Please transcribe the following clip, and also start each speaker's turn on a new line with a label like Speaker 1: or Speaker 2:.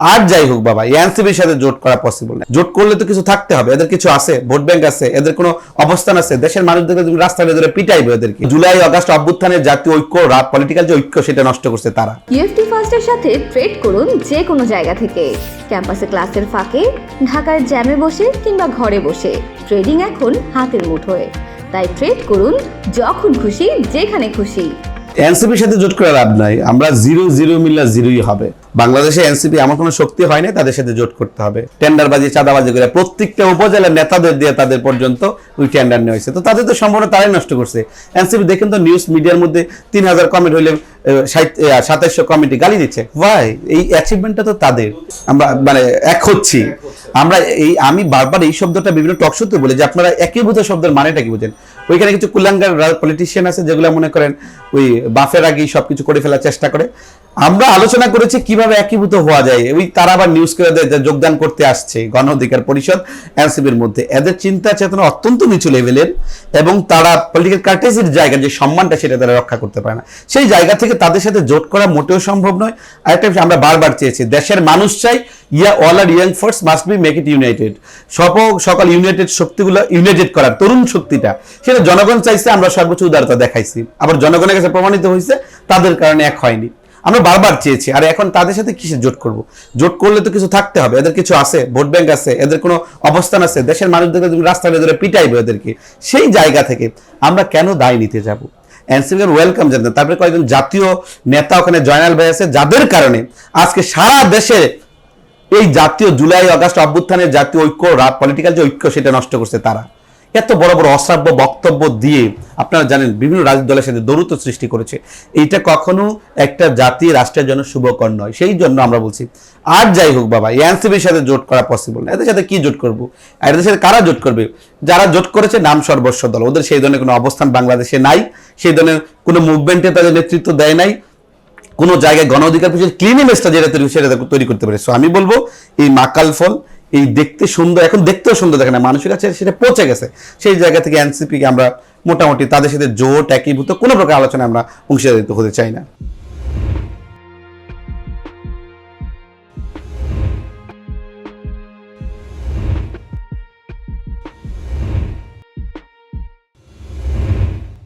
Speaker 1: আর যাই হোক বাবা এনসিপির সাথে জোট করা পসিবল না। জোট করলে তো কিছু থাকতে হবে এদের কিছু আছে ভোট ব্যাংক আছে এদের কোনো অবস্থান আছে দেশের মানুষদেরকে তুমি রাস্তায় ধরে পিটাইবে এদেরকে। জুলাই আগস্ট অভ্যুত্থানের জাতীয় ঐক্য পলিটিক্যাল যে ঐক্য সেটা নষ্ট করছে তারা।
Speaker 2: ইউএফটি ফার্স্টের সাথে ট্রেড করুন যে কোনো জায়গা থেকে। ক্যাম্পাসে ক্লাসের ফাঁকে ঢাকার জ্যামে বসে কিংবা ঘরে বসে। ট্রেডিং এখন হাতের মুঠোয়। তাই ট্রেড করুন যখন খুশি যেখানে খুশি।
Speaker 1: এনসিপির সাথে জোট করে লাভ নাই আমরা জিরো জিরো মিল্লা জিরোই হবে। বাংলাদেশে এনসিপি এমন কোনো শক্তি হয় তাদের সাথে জোট করতে হবে। টেন্ডারবাজি, চাঁদাবাজি করে প্রত্যেকটা উপজেলার নেতাদের দিয়ে তাদের পর্যন্ত ওই টেন্ডার নেওয়া হয়েছে। তো তাদের তো সম্পূর্ণ তারাই নষ্ট করছে। এনসিপি দেখেন তো নিউজ মিডিয়ার মধ্যে তিন হাজার কমেন্ট হইলে সাতাইশশো কমিটি গালি দিচ্ছে। ভাই এই অ্যাচিভমেন্টটা তো তাদের। আমরা মানে এক হচ্ছি। আমরা এই, আমি বারবার এই শব্দটা বিভিন্ন টক শোতে বলি যে আপনারা একীভূত শব্দের মানেটা কি বুঝেন? ওইখানে কিছু কুলাঙ্গার পলিটিশিয়ান আছে যেগুলো মনে করেন ওই বাফের আগেই সবকিছু করে ফেলার চেষ্টা করে। আমরা আলোচনা করেছি কীভাবে একীভূত হওয়া যায়। ওই তারা আবার নিউজ করে যোগদান করতে আসছে গণ অধিকার পরিষদ এনসিপির মধ্যে। এদের চিন্তা চেতনা অত্যন্ত নিচু লেভেলের এবং তারা পলিটিক্যাল কার্টেসির জায়গা যে সম্মানটা সেটা তারা রক্ষা করতে পারে না। সেই জায়গা থেকে তাদের সাথে জোট করা মোটেও সম্ভব নয়। আরেকটা বিষয় আমরা বারবার চেয়েছি, দেশের মানুষ চাই ইয়া all are young force must be make it united সব সকল ইউনাইটেড শক্তিগুলো ইউনাইটেড করার, তরুণ শক্তিটা। সেটা জনগণ চাইছে, আমরা সর্বোচ্চ উদারতা দেখাইছি। আবার জনগণের কাছে প্রমাণিত হয়েছে, তাদের কারণে এক হয়নি। আমরা বারবার চেয়েছি, আর এখন তাদের সাথে কিসে জোট করব? জোট করলে তো কিছু থাকতে হবে, এদের কিছু আছে, ভোট ব্যাংক আছে, এদের কোনো অবস্থান আছে, দেশের মানুষদেরকে তুমি রাস্তায় ধরে পিটাইবে এদেরকে সেই জায়গা থেকে আমরা কেন দায় নিতে যাব? এনসিপির ওয়েলকাম জানতেন তারপরে কয়েকজন জাতীয় নেতা ওখানে জয়নাল ভাই আছে, যাদের কারণে আজকে সারা দেশে এই জাতীয় জুলাই অগাস্ট অভ্যুত্থানের জাতীয় ঐক্য পলিটিক্যাল যে ঐক্য, সেটা নষ্ট করছে তারা। এত বড় বড় অশ্রাব্য বক্তব্য দিয়ে আপনারা জানেন বিভিন্ন রাজনৈতিক দলের সাথে দৌরত্ব সৃষ্টি করেছে। এইটা কখনো একটা জাতি রাষ্ট্রের জন্য শুভকর নয়। সেই জন্য আমরা বলছি, আর যাই হোক বাবা এনসিপির সাথে জোট করা পসিবল না। এদের সাথে কি জোট করব? এদের সাথে কারা জোট করবে? যারা জোট করেছে নাম সর্বস্ব দল। ওদের সেই ধরনের কোনো অবস্থান বাংলাদেশে নাই। সেই ধরনের কোনো মুভমেন্টে তাদের নেতৃত্ব দেয় নাই। কোনো জায়গায় গণ অধিকার পরিষদ ক্লিনিনেসটা যেটা তৈরি সেটা তৈরি করতে পারে সো আমি বলব, এই মাকাল ফল এই দেখতে সুন্দর, এখন দেখতেও সুন্দর দেখে না, মানুষের কাছে সেটা পৌঁছে গেছে। সেই জায়গা থেকে এনসিপিকে আমরা মোটামুটি তাদের সাথে জোট, একীভূত, কোনো প্রকার আলোচনায় আমরা অংশীদারিত্ব হতে চাই না।